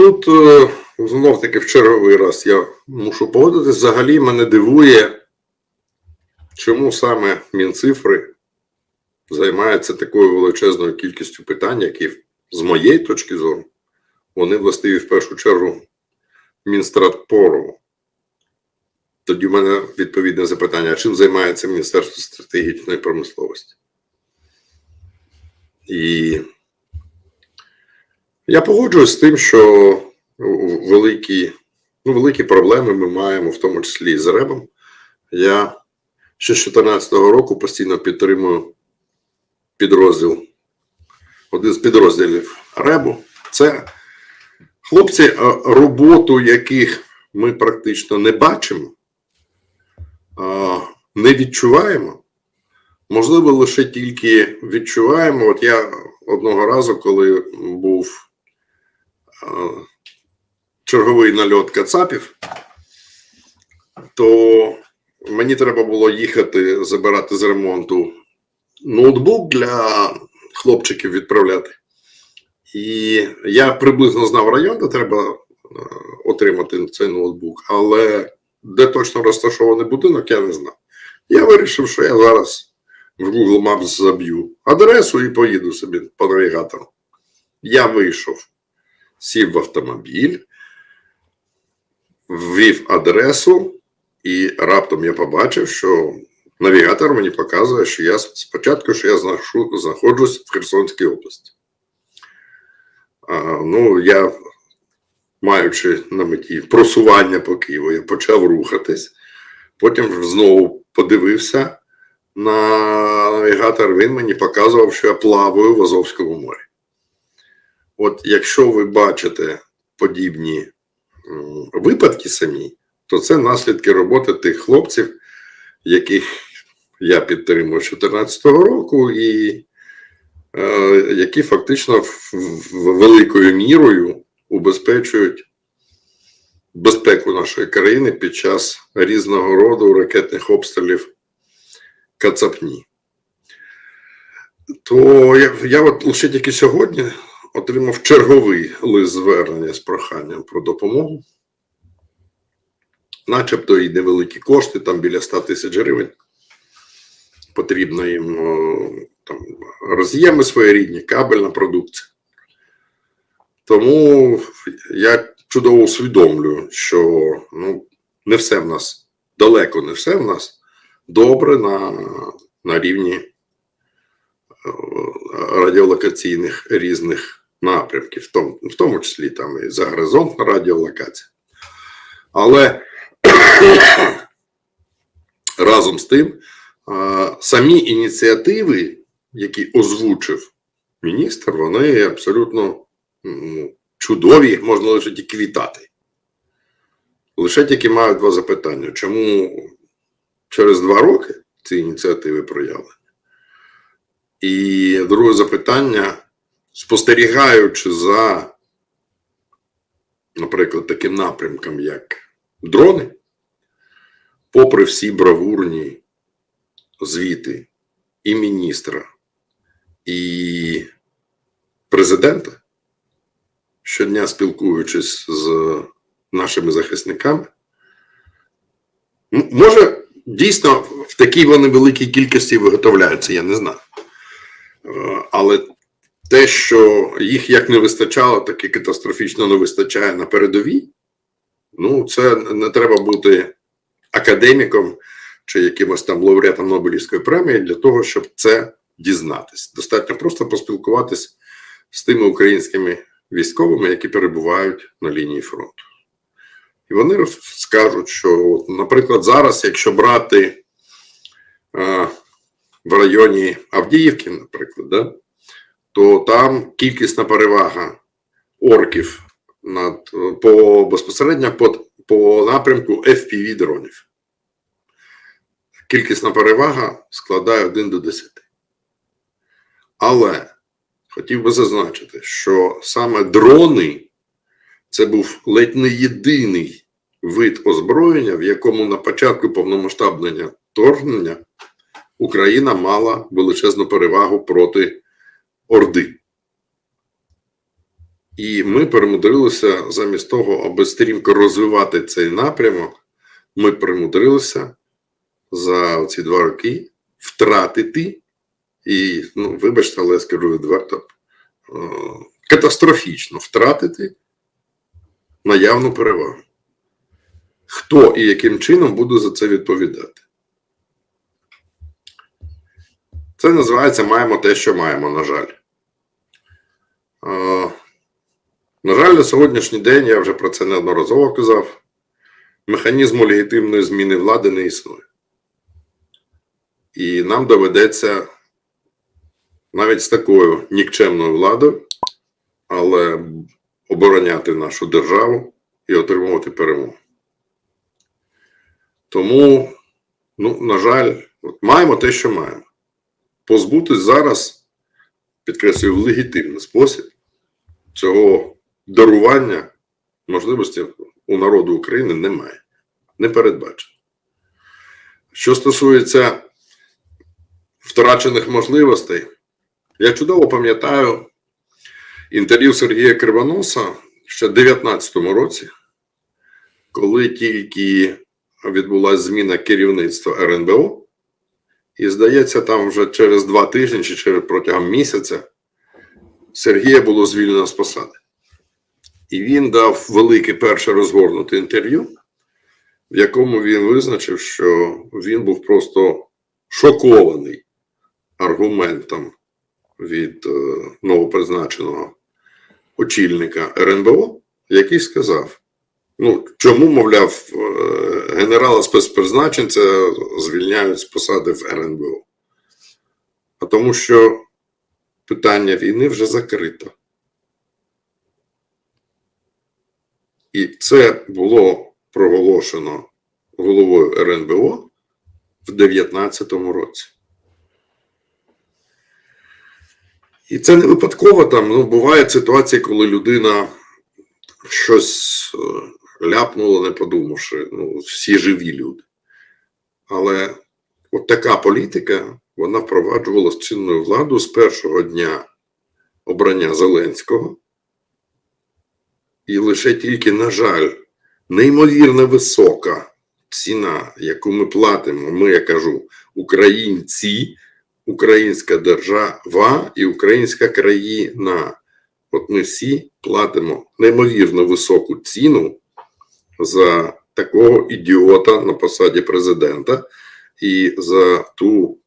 тут е, знов таки в черговий раз я мушу погодитись. Взагалі мене дивує, чому саме Мінцифри займається такою величезною кількістю питань, які, з моєї точки зору, вони властиві в першу чергу Мінстратпору. Тоді в мене відповідне запитання: чим займається Міністерство стратегічної промисловості? І я погоджуюсь з тим, що великі, ну, великі проблеми ми маємо, в тому числі і з РЕБом. Я ще з 2014 року постійно підтримую підрозділ, один з підрозділів РЕБу. Це хлопці, е, роботу яких ми практично не бачимо, не відчуваємо. Можливо, лише тільки відчуваємо. От я одного разу, коли був черговий нальот Кацапів, то мені треба було їхати забирати з ремонту ноутбук для хлопчиків відправляти. І я приблизно знав район, де треба е, отримати цей ноутбук, але де точно розташований будинок, я не знав. Я вирішив, що я зараз в Google Maps заб'ю адресу і поїду собі по навігатору. Я вийшов, сів в автомобіль, ввів адресу, і раптом я побачив, що навігатор мені показує, що я спочатку, що я знаходжусь в Херсонській області. А, ну, я, маючи на меті просування по Києву, я почав рухатись, потім знову подивився на навігатор, він мені показував, що я плаваю в Азовському морі. От якщо ви бачите подібні випадки самі, то це наслідки роботи тих хлопців, яких я підтримую з 2014 року, і е, які фактично великою мірою убезпечують безпеку нашої країни під час різного роду ракетних обстрілів Кацапні. То я, я от лише тільки сьогодні отримав черговий лист звернення з проханням про допомогу. Начебто і невеликі кошти, там біля 100 тисяч гривень. Потрібно їм там, роз'єми своєрідні, кабельна продукція. Тому я чудово усвідомлюю, що ну, не все в нас, далеко не все в нас добре на, на рівні радіолокаційних різних напрямків, в тому, в тому числі там і загоризонтна радіолокація. Але разом з тим, самі ініціативи, які озвучив міністр, вони абсолютно чудові, їх можна лише тільки вітати. Лише тільки маю два запитання. Чому через два роки ці ініціативи проявлені? І друге запитання: спостерігаючи за, наприклад, таким напрямком, як дрони, попри всі бравурні звіти і міністра, і президента, щодня спілкуючись з нашими захисниками, може, дійсно в такій вони великій кількості виготовляються, я не знаю. Е, Але те, що їх як не вистачало, так і катастрофічно не вистачає на передовій, ну, це не треба бути академіком чи якимось там лауреатом Нобелівської премії для того, щоб це дізнатись. Достатньо просто поспілкуватись з тими українськими військовими, які перебувають на лінії фронту. І вони скажуть, що, наприклад, зараз, якщо брати е, в районі Авдіївки, наприклад, да, то там кількісна перевага орків над, по, безпосередньо по, по напрямку FPV дронів. Кількісна перевага складає 1 до 10. Але хотів би зазначити, що саме дрони це був ледь не єдиний вид озброєння, в якому на початку повномасштабного вторгнення Україна мала величезну перевагу проти Орди. І ми перемудрилися замість того, аби стрімко розвивати цей напрямок, ми примудрилися за ці два роки втратити, і, ну, вибачте, але я скажу відверто, е, катастрофічно втратити наявну перевагу. Хто і яким чином буде за це відповідати? Це називається маємо те, що маємо, на жаль. Е, на жаль, на сьогоднішній день, я вже про це неодноразово казав, механізму легітимної зміни влади не існує. І нам доведеться навіть з такою нікчемною владою, але обороняти нашу державу і отримувати перемогу. Тому, ну, на жаль, от маємо те, що маємо. Позбутись зараз, підкреслюю, в легітимний спосіб цього дарування можливості у народу України немає. Не передбачено. Що стосується втрачених можливостей, я чудово пам'ятаю інтерв'ю Сергія Кривоноса ще в 2019 році, коли тільки відбулася зміна керівництва РНБО, і здається, там вже через два тижні чи через протягом місяця Сергія було звільнено з посади. І він дав велике перше розгорнуте інтерв'ю, в якому він визначив, що він був просто шокований аргументом від е, новопризначеного очільника РНБО, який сказав: ну, чому, мовляв, е, генерала спецпризначенця звільняють з посади в РНБО? А тому що питання війни вже закрито. І це було проголошено головою РНБО в 2019 році. І це не випадково там. Ну, бувають ситуації, коли людина щось ляпнула, не подумавши. Ну, всі живі люди. Але от така політика, вона впроваджувалася чинною владою з першого дня обрання Зеленського. І лише тільки, на жаль, неймовірно висока ціна, яку ми платимо, ми, я кажу, українці, українська держава і українська країна. От ми всі платимо неймовірно високу ціну за такого ідіота на посаді президента і за ту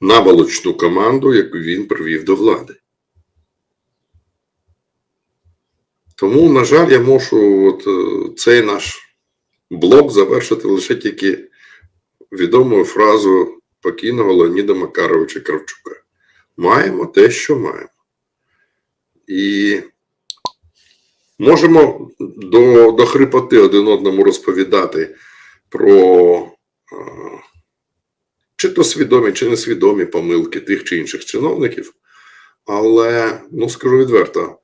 наволочну команду, яку він привів до влади. Тому, на жаль, я можу от, е, цей наш блок завершити лише тільки відомою фразою покійного Леоніда Макаровича Кравчука. Маємо те, що маємо. І можемо до, до хрипоти один одному розповідати про е, чи то свідомі, чи несвідомі помилки тих чи інших чиновників. Але, ну скажу відверто,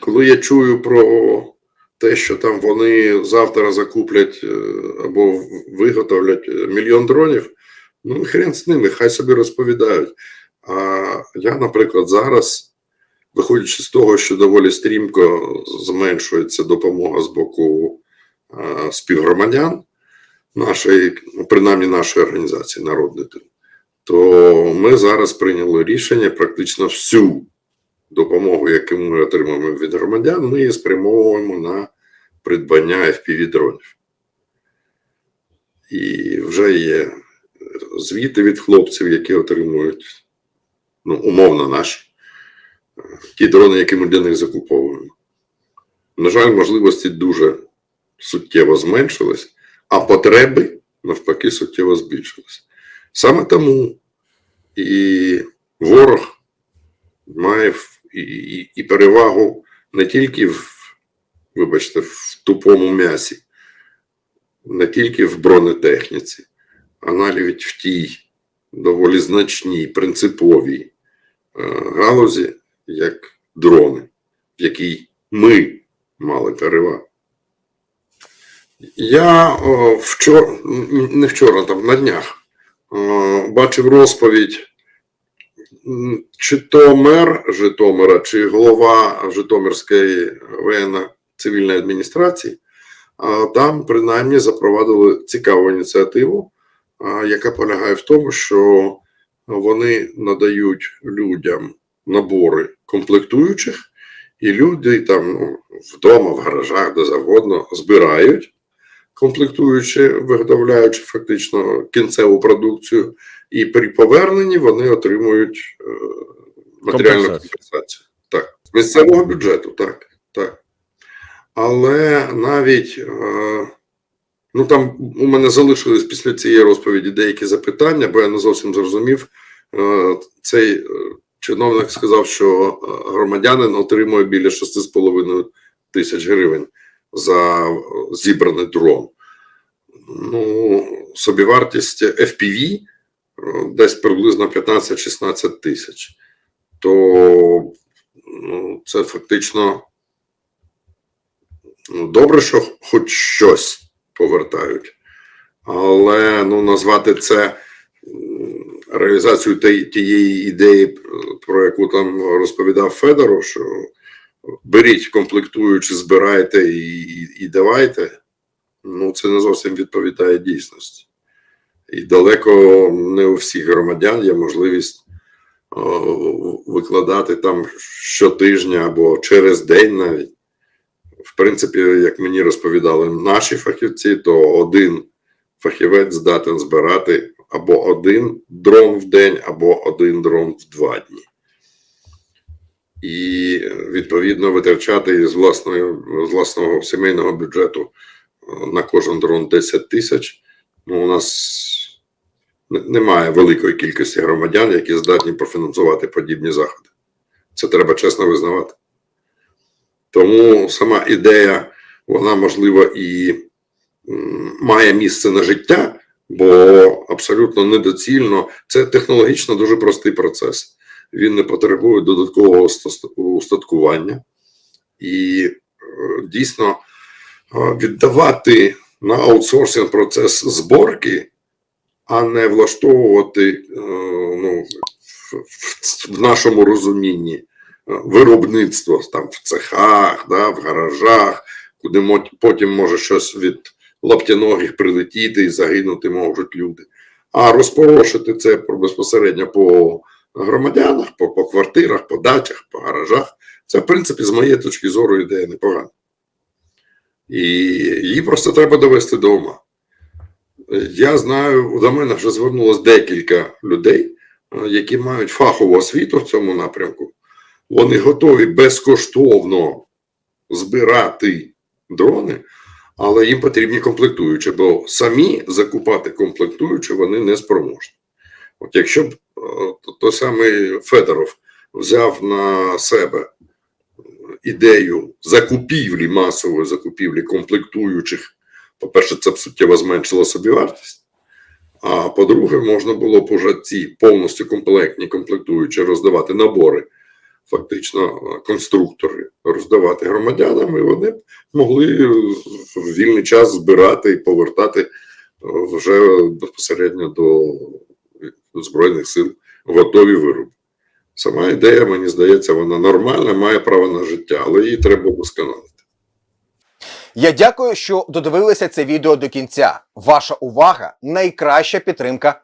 коли я чую про те, що там вони завтра закуплять е, або виготовлять мільйон дронів, ну хрен з ними, хай собі розповідають. А я, наприклад, зараз, виходячи з того, що доволі стрімко зменшується допомога з боку е, співгромадян нашої, принаймні нашої організації Народний то ми зараз прийняли рішення практично всю допомогу, яку ми отримуємо від громадян, ми її спрямовуємо на придбання FPV-дронів. І вже є звіти від хлопців, які отримують, ну, умовно наші, ті дрони, які ми для них закуповуємо. На жаль, можливості дуже суттєво зменшились, а потреби навпаки суттєво збільшились. Саме тому і ворог має і, і, і перевагу не тільки в, вибачте, в тупому м'ясі, не тільки в бронетехніці, а навіть в тій доволі значній, принциповій е, галузі, як дрони, в якій ми мали перевагу. Я о, вчора, не вчора, там на днях, о, бачив розповідь чи то мер Житомира, чи голова Житомирської воєнно-цивільної адміністрації, а, там принаймні запровадили цікаву ініціативу, яка полягає в тому, що вони надають людям набори комплектуючих, і люди там ну, вдома, в гаражах, де завгодно збирають комплектуючи, виготовляючи фактично кінцеву продукцію, і при поверненні вони отримують е, матеріальну Компенсацію. Так, з місцевого бюджету, так, так. Але навіть е, ну там у мене залишились після цієї розповіді деякі запитання, бо я не зовсім зрозумів. Е, Цей е, чиновник сказав, що е, громадянин отримує біля 6,5 тисяч гривень за е, зібраний дрон. Ну, собівартість FPV е, десь приблизно 15-16 тисяч. То ну, це фактично ну, добре, що хоч щось повертають. Але ну, назвати це те- тієї ідеї, про яку там розповідав Федоров, що беріть комплектуючи, збирайте і, і, і давайте. Ну, це не зовсім відповідає дійсності. І далеко не у всіх громадян є можливість о, викладати там щотижня або через день навіть. В принципі, як мені розповідали наші фахівці, то один фахівець здатен збирати або один дрон в день, або один дрон в два дні. І відповідно витрачати з, власної, з власного сімейного бюджету е, на кожен дрон 10 тисяч. Ну, у нас немає великої кількості громадян, які здатні профінансувати подібні заходи. Це треба чесно визнавати. Тому сама ідея, вона можливо і має місце на життя, бо абсолютно недоцільно. Це технологічно дуже простий процес. Він не потребує додаткового устаткування. І е, дійсно е, віддавати на аутсорсинг процес зборки, а не влаштовувати е, ну, в, нашому розумінні виробництво там в цехах, да, в гаражах, куди потім може щось від лаптяногих прилетіти і загинути можуть люди. А розпорошити це безпосередньо по громадянах, по, по квартирах, по дачах, по гаражах. Це, в принципі, з моєї точки зору, ідея непогана. І її просто треба довести до ума. Я знаю, до мене вже звернулось декілька людей, е, які мають фахову освіту в цьому напрямку. Вони готові безкоштовно збирати дрони, але їм потрібні комплектуючі, бо самі закупати комплектуючі вони не спроможні. От якщо б е, то- той самий Федоров взяв на себе ідею закупівлі, масової закупівлі комплектуючих, по-перше, це б суттєво зменшило собівартість. А по-друге, можна було б уже ці повністю комплектні комплектуючі роздавати набори, фактично е, конструктори роздавати громадянам, і вони б могли в вільний час збирати і повертати е, вже безпосередньо до Збройних сил готові вироби. Сама ідея, мені здається, вона нормальна, має право на життя, але її треба вдосконалити. Я дякую, що додивилися це відео до кінця. Ваша увага найкраща підтримка